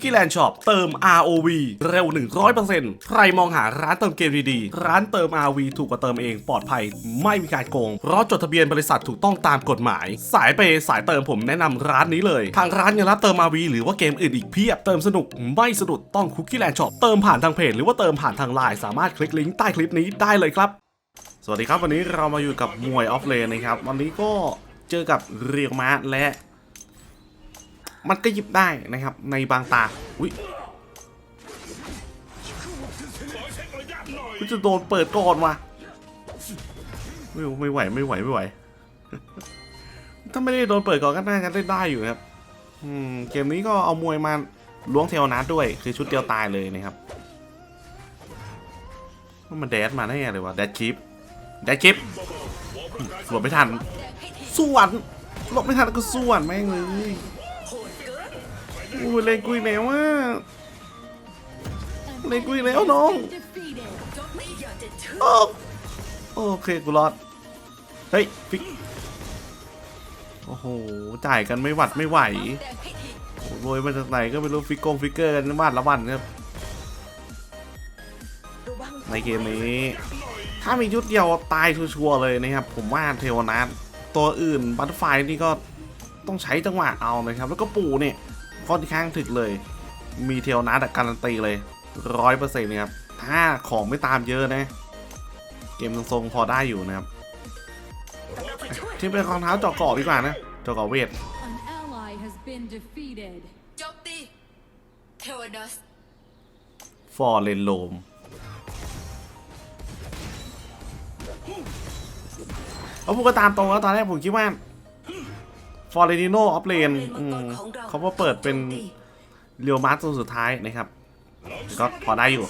กกี้แลนด์ช็อปเติม ROV เร็ว 100%ใครมองหาร้านเติมเกมดีๆ ร้านเติม ROV ถูกกว่าเติมเองปลอดภัย ไม่มีการโกง เพราะจดทะเบียนบริษัทถูกต้องตามกฎหมาย สายเปย์สายเติมผมแนะนำร้านนี้เลย ทางร้านยังรับเติม ROV หรือว่าเกมอื่นอีกเพียบเติมสนุกไม่สะดุดต้องคุกกี้แลนด์ช็อปเติมผ่านทางเพจหรือว่าเติมผ่านทางไลน์สามารถคลิกลิงก์ใต้คลิปนี้ได้เลยครับ สวัสดีครับวันนี้เรามาอยู่กับมวยออฟเลนนะครับวันนี้ก็เจอกับเรียวมาและ มันก็หยิบได้นะครับในบางตาอุ้ยกูจะโดนเปิดก่อนวะไม่ไม่ไหวไม่ไหวไม่ไหว ถ้าไม่ได้โดนเปิดก่อนก็น่าจะได้ได้อยู่ครับ อืมเกมนี้ก็เอามวยมาล้วงเทลนัดด้วย คือชุดเดียวตายเลยนะครับว่ามันแดดมาได้ไงเลยวะแดดคลิปแดดคลิปหลบไม่ทันส่วนหลบไม่ทันก็ส่วนแม่งเลย อู้ยเล่นกุยแล้วว่าเล่นกุยแล้วน้องโอ้โอเคกูรอด เฮ้ยฟิกโอ้โห จ่ายกันไม่หวัดไม่ไหวโอ้โรยมาจากไหนก็ไม่รู้ฟิกกงฟิกเกอร์กันวาดละวันครับในเกมนี้ ถ้ามีชุดเดียวตายชัวร์ๆเลยนะครับ ผมว่าเทวนัทตัวอื่นบัตไฟนี่ก็ต้องใช้จังหวะเอานะครับ แล้วก็ปูเนี่ย ค่อนข้างถึกเลย มีเทวนัทอะการันตีเลยร้อยเปอร์เซ็นต์นะครับถ้าของไม่ตามเยอะนะ เกมทรงๆพอได้อยู่นะครับที่เป็นรองเท้าเจาะเกาะดีกว่านะเจาะเกาะเวท An ally has been defeated. โจมตีเทวดัสฟอร์เรนโลมเอาพูดก็ตามตรงแล้วตอนแรกผมคิดว่า ฟอร์เรนิโนออฟเลนเขาว่าเปิดเป็นเรียวมาร์ตัวสุดท้ายนะครับ ก็พอได้อยู่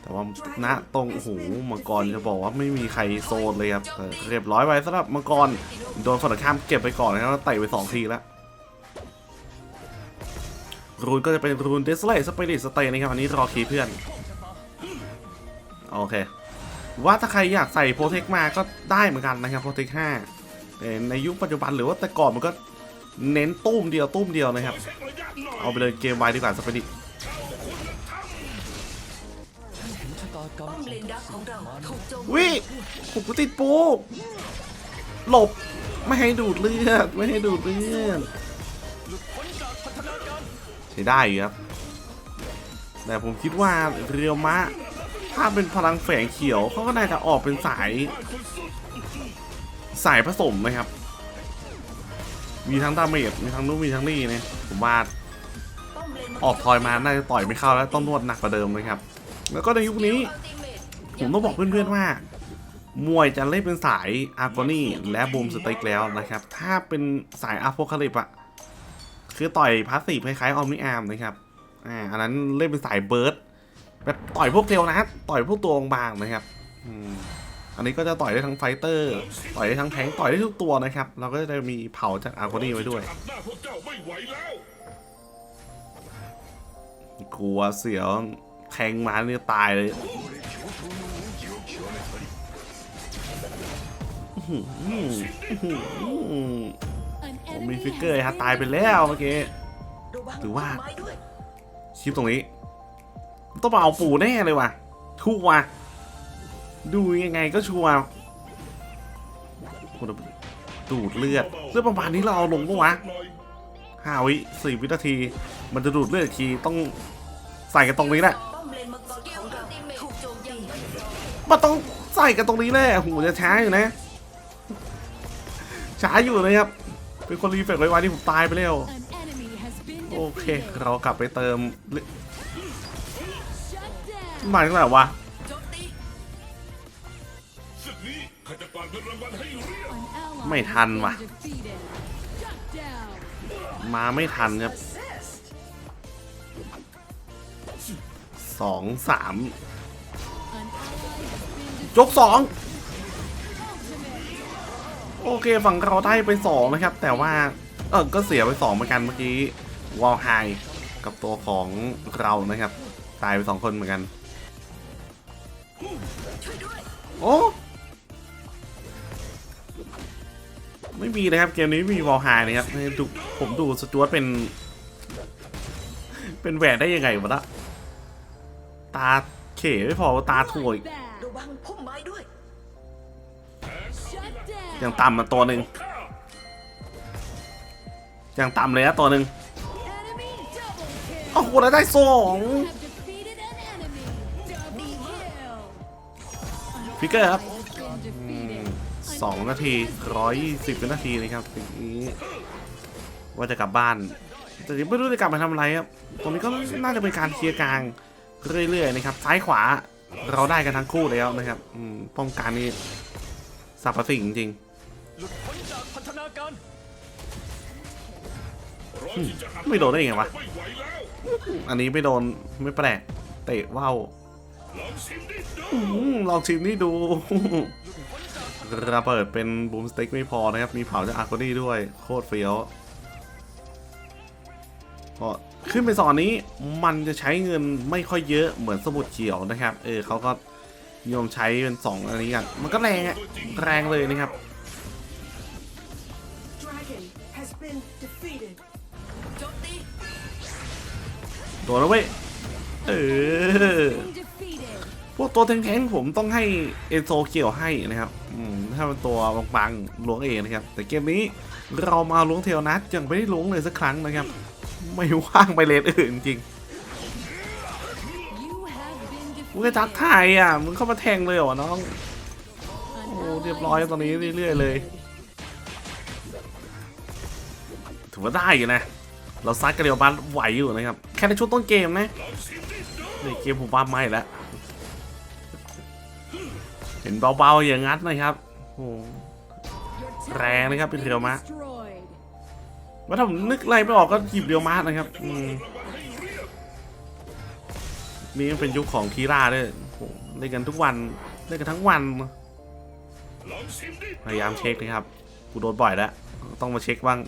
แต่ว่าณตรงโอ้โหมังกรจะบอกว่าไม่มีใครโซนเลยครับเออเรียบร้อยไปสำหรับมังกรโดนฝั่งตรงข้ามเก็บไปก่อนนะครับแล้วเตะไปสองทีแล้วรูนก็จะเป็นรูนเดสไลสเปริตสเตย์นะครับอันนี้รอคีย์เพื่อน โอเค ว่าถ้าใครอยากใส่โปรเทคมาก็ได้เหมือนกันนะครับโปรเทค5แต่ ในยุคปัจจุบันหรือว่าแต่ก่อนมันก็เน้นตุ้มเดียวตุ้มเดียวนะครับ เอาไปเลยเกมไวดีกว่าสเปริตป้อมเลนดักของเราถูกโจมวิผมก็ติดปูหลบไม่ให้ดูดเลือดไม่ให้ดูดเลือดใช้ได้อยู่ครับ แต่ผมคิดว่าเรียวมะ ถ้าเป็นพลังแฝงเขียวเขาก็น่าจะออกเป็นสาย สายผสมนะครับ มีทั้งดาเมจมีทั้งนู้นมีทั้งนี่เนี่ยผมว่าออกทอยมาน่าจะต่อยไม่เข้าแล้วต้องนวดหนักกว่าเดิมเลยครับ แล้วก็ในยุคนี้ ผมต้องบอกเพื่อนๆว่า มวยจะเล่นเป็นสายอาร์กอนี่และบูมสเต็กแล้วนะครับ ถ้าเป็นสายอาโพคาลิปอะคือต่อยพาสซีฟคล้ายๆออมนิอาร์มนะครับอ่าอันนั้นเล่นเป็นสายเบิร์ดแบบต่อยพวกเทลนะต่อยพวกตัวบางๆนะครับ อืม อันนี้ก็จะต่อยได้ทั้งไฟเตอร์ ต่อยได้ทั้งแทงต่อยได้ทุกตัวนะครับ เราก็จะมีเผาจากอาร์กอนี่ไว้ด้วย กลัวเสียวแทงมาเนี่ยตายเลยผมมีฟิกเกอร์ฮะตายไปแล้วเมื่อกี้ถือว่าชิปตรงนี้ ต้องมาเอาปูแน่เลยว่ะชัวร์ ดูยังไงก็ชัวร์โอ้โหดูดเลือดเลือดประมาณนี้เราเอาลงปะวะอ้าวิสี่วินาที มันจะดูดเลือดทีต้องใส่กันตรงนี้แหละมันต้องใส่กันตรงนี้แหละโหจะช้าอยู่นะช้าอยู่เลยครับ เป็นคนรีเฟกไว้ว้ที่ผมตายไปแล้วโอเค เรากลับไปเติมเลือด Shut down. มาเท่าไหร่วะ ไม่ทันว่ะ มาไม่ทันครับสองสาม An ally has been ยกสองโอเคฝั่งเราได้ไปสองนะครับ แต่ว่า เออก็เสียไปสองเหมือนกันเมื่อกี้วอลไฮกับตัวของเรานะครับ ตายไปสองคนเหมือนกัน โอ้ ไม่มีนะครับเกมนี้ไม่มีวอลไฮนะครับให้ดูผมดูสจวตเป็น เป็นแหวนได้ยังไงวะละตาเขไม่พอตาถ่วย Back. ระวังพุ่มไม้ด้วย Shut down. อย่างต่ำมาตัวหนึ่งข้าอย่างต่ำเลยนะตัวหนึ่ง Enemy double kill. โอ้โหแล้วได้สอง You have defeated an enemy. Double kill. ฟิกเกอร์ครับ Has been defeated. สองนาทีร้อยสิบนาทีนะครับอย่างนี้ ว่าจะกลับบ้าน แต่ยังไม่รู้จะกลับมาทำอะไรครับ ตรงนี้ก็น่าจะเป็นการเคลียร์กลางเรื่อยๆนะครับ ซ้ายขวาเราได้กันทั้งคู่แล้วนะครับอืมป้องกันนี่สับประสิ่งจริงหลุดพ้นจากพันธนาการร้อยที่จะหักไม่โดนได้ยังไงวะไม่ไหวแล้วๆอันนี้ไม่โดนไม่แปลกเตะว่าวลองชิมดิดูอืมลองชิมนี่ดู ระเบิดเป็นบูมสเต็กไม่พอนะครับ มีเผาจากอาร์โกนี่ด้วย โคตรเฟี้ยวพอขึ้นไปสอนนี้มันจะใช้เงินไม่ค่อยเยอะเหมือนสมุดเขียวนะครับ เออเขาก็นิยมใช้เป็นสองอันนี้กันมันก็แรงอะแรงเลยนะครับ Dragon has been defeated โจมตีโดนแล้วเว้ยเออ Been defeated. พวกตัวแข็งๆผมต้องให้เอนโซเกี่ยวให้นะครับอืมถ้าเป็นตัวบางๆล้วงเองนะครับ แต่เกมนี้เรามาล้วงเทลนัทยังไม่ได้ล้วงเลยสักครั้งนะครับ ไม่ว่างไปเลนอื่นจริงมึงก็ทักทายอะ มึงเข้ามาแทงเลยเหรอน้อง โอ้เรียบร้อยตอนนี้เรื่อยๆเลย ถือว่าได้อยู่นะ เราซัดกันเดียวบ้านไหวอยู่นะครับ แค่ในช่วงต้นเกมนะในเกมผมว่าไม่แล้ว เห็นเบาๆอย่างนั้นนะครับโอ้ Your tower แรงนะครับ has เป็น been เรียวมะ destroyed. ว่าถ้าผมนึกอะไรไม่ออกก็หยิบเรียวมาร์นะครับอืมรางวัลให้เรียบนี่ยังเป็นยุคของคีราด้วยโอ้โหเล่นกันทุกวันเล่นกันทั้งวันลองชิมดิพยายามเช็คนะครับกูโดนบ่อยแล้วต้องมาเช็คบ้าง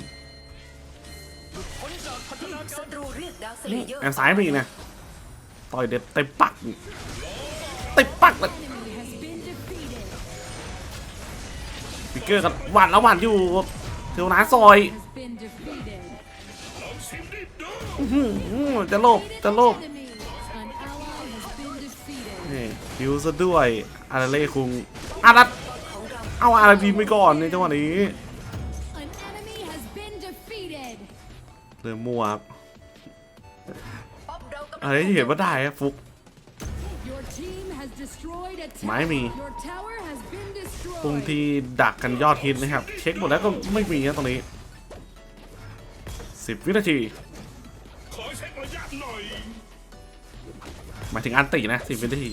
พ้นจากพันธนาศัการตรูเรียกดาวสเลเยอร์แอนซ้ายไปอีกนะต่อยเด็ดเต็มปักเต็มปักเลย ฟิกเกอร์กันหวานแล้วหวานอยู่เทวนาซอยจะโลภจะโลภ Enemy. An ally has been defeated. นี่ฮิวซะด้วยอาราเล่คุงอารัดของเอาอาราดีไปก่อนในจังหวะนี้เริ่มมัวครับอะไรที่เห็นว่าได้ฟุก ไม้ tower. มี Your tower has been ตรง destroyed. ที่ดักกันยอดฮิตนะครับ เช็คหมดแล้วก็ไม่มีนะตรงนี้ 10 วินาทีขอเช็คระยะหน่อยหมายถึงอันตินะ 10 วินาที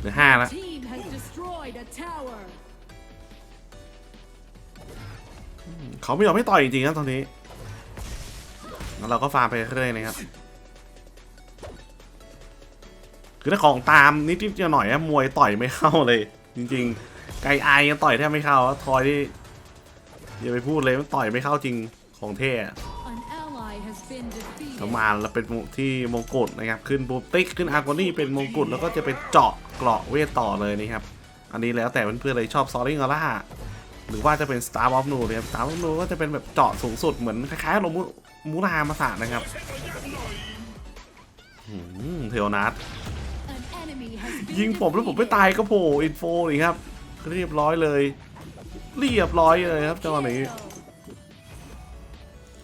หรือ5แล้ว Team has destroyed a tower. เขาไม่ยอมให้ต่อยจริงๆครับตอนนี้แล้วเราก็ฟาร์มไปเรื่อยๆนะครับ คือถ้าของตามนิดๆหน่อยๆอะมวยต่อยไม่เข้าเลย จริงๆ ไกอายยังต่อยแทบไม่เข้าอะทอยที่อย่าไปพูดเลยมันต่อยไม่เข้าจริงของเท่อะ An ally has been ประ defeated. มาณเราเป็นที่มงกุฎนะครับ ขึ้นบูติ๊กขึ้นอาร์โกนี่เป็นมงกุฎแล้วก็จะไปเจาะเกราะเวทต่อเลยนะครับ อันนี้แล้วแต่เพื่อนๆเลยชอบซอริงอล่าหรือว่าจะเป็น Star of Nu นะครับ Star of Nu ก็จะเป็นแบบเจาะสูงสุดเหมือนคล้ายๆลมมูรามาสะนะครับหืมเทวนัท ยิงผมแล้วผมไม่ตายก็โผล่อินโฟนี่ครับ เรียบร้อยเลย เรียบร้อยเลยครับจังหวะนี้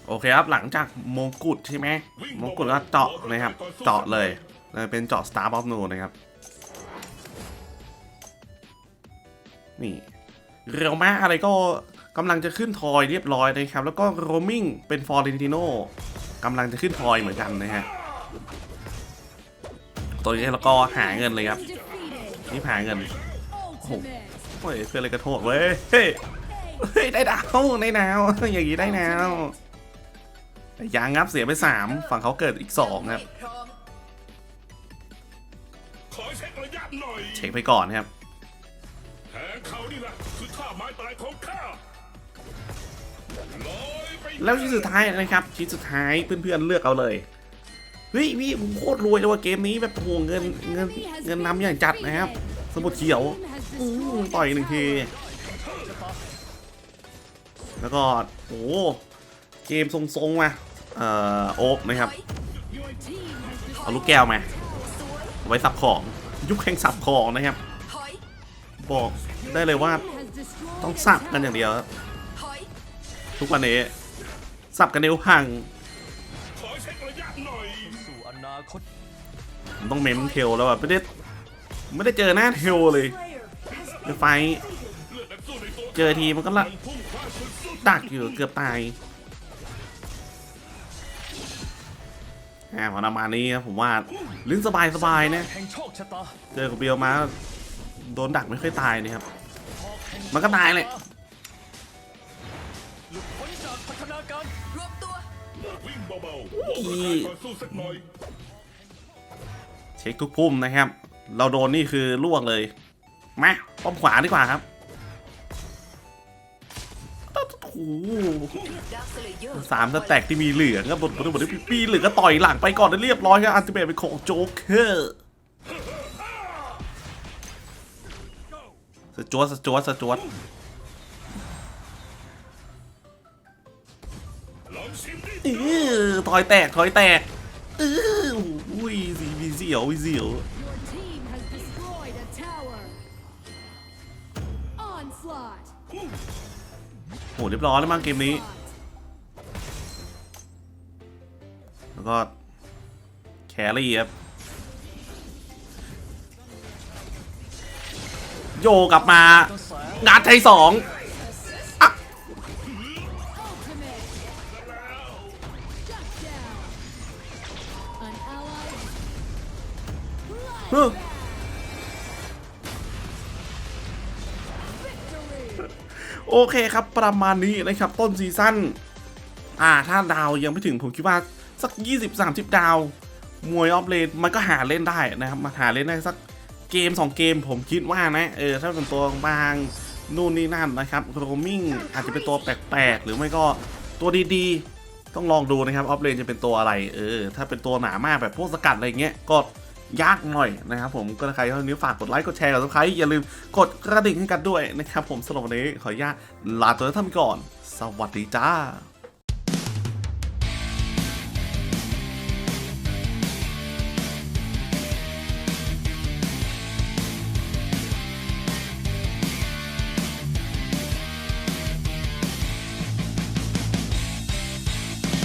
โอเคครับ หลังจากมงกุฎใช่ไหมมงกุฎก็เจาะนะครับ เจาะเลยเลยเป็นเจาะ Star of Nu นะครับ นี่ เร็วมากอะไรก็กำลังจะขึ้นทอยเรียบร้อยนะครับ แล้วก็โรมิงเป็นฟอร์เรนติโนกำลังจะขึ้นทอยเหมือนกันนะฮะ ตัวนี้แล้วก็หาเงินเลยครับนี่หาเงินโอ้ยเพื่อนเลยกระโทษเว้ยเฮ้ยได้ดาวได้ดาวอย่างนี้ได้ดาวแต่ยังครับเสียไปสามฝั่งเขาเกิดอีกสองครับขอเช็คระยะหน่อยเช็คไปก่อนครับแทงเขานี่แหละคือท่าไม้ตายของข้าแล้วชิ้นสุดท้ายนะครับชิ้นสุดท้ายเพื่อนๆเลือกเอาเลย เฮ้ยพี่ผมโคตรรวยเลยว่ะเกมนี้แบบโอ้โหเงินเงินเงินนำอย่างจัดนะครับ สมุดเขียวอืม destroyed ต่อยหนึ่งที แล้วก็โอ้เกมทรงๆมาเอ่อโอ๊บนะครับ เอาลูกแก้วมาไว้สับของยุคแห่งสับของนะครับ บอกได้เลยว่าต้องสับกันอย่างเดียว ทุกวันนี้สับกันเร็วพัง คตผมต้องเมมเทลแล้วแบบไม่ได้ไม่ได้เจอหน้าเทลเลยในไฟท์เลือดนักสู้ในตัวเจอทีมันก็ละมันพุ่งพลาดสุดดักอยู่เกือบตายอ่าพอประมาณนี้ครับผมว่าลิ้นสบายสบายๆนะแห่งโชคชะตาเจอกับเบียวมาโดนดักไม่ค่อยตายนี่ครับหอกแห่งมันก็ตายเลย เบาๆอีโอ้ก่อนสู้สักหน่อยเช็คทุกพุ่มนะครับ เราโดนนี่คือล่วงเลยมาป้อมขวาดีกว่าครับโอ้โหสามสแต็กที่มีเหลืองก็บนบนบนปีเหลืองก็ต่อยหลังไปก่อนได้เรียบร้อยครับอันติเมตเป็นของโจ๊กเกอร์สจวตสจวตสจวตลองชิมดิเออถอยแตกถอยแตก เอออุ้ยสีวีเสียววีเสียว Your team has destroyed a tower. Onslaught. โหเรียบร้อยแล้วมั้งเกมนี้ แล้วก็แครี่ครับโยกลับมากระแสงัดไทยสอง อโอเคครับประมาณนี้นะครับต้นซีซั่นอ่าถ้าดาวยังไม่ถึงผมคิดว่าสัก 20-30 ดาว มวยออฟเลนมันก็หาเล่นได้นะครับมาหาเล่นได้สักเกม 2 เกมผมคิดว่านะเออถ้าเป็นตัวบางนู่นนี่นั่นนะครับโรมิงอาจจะเป็นตัวแปลกๆ หรือไม่ก็ตัวดีๆ ต้องลองดูนะครับออฟเลนจะเป็นตัวอะไรเออถ้าเป็นตัวหนามากแบบพวกสกัดอะไรเงี้ยก็ ยากหน่อยนะครับผมก็ใครที่นี้ฝากกดไลค์กดแชร์กดซับสไครต์อย่าลืมกดกระดิ่งให้กันด้วยนะครับผมสำหรับวันนี้ขออนุญาตลาตัวท่านไปก่อน สวัสดีจ้า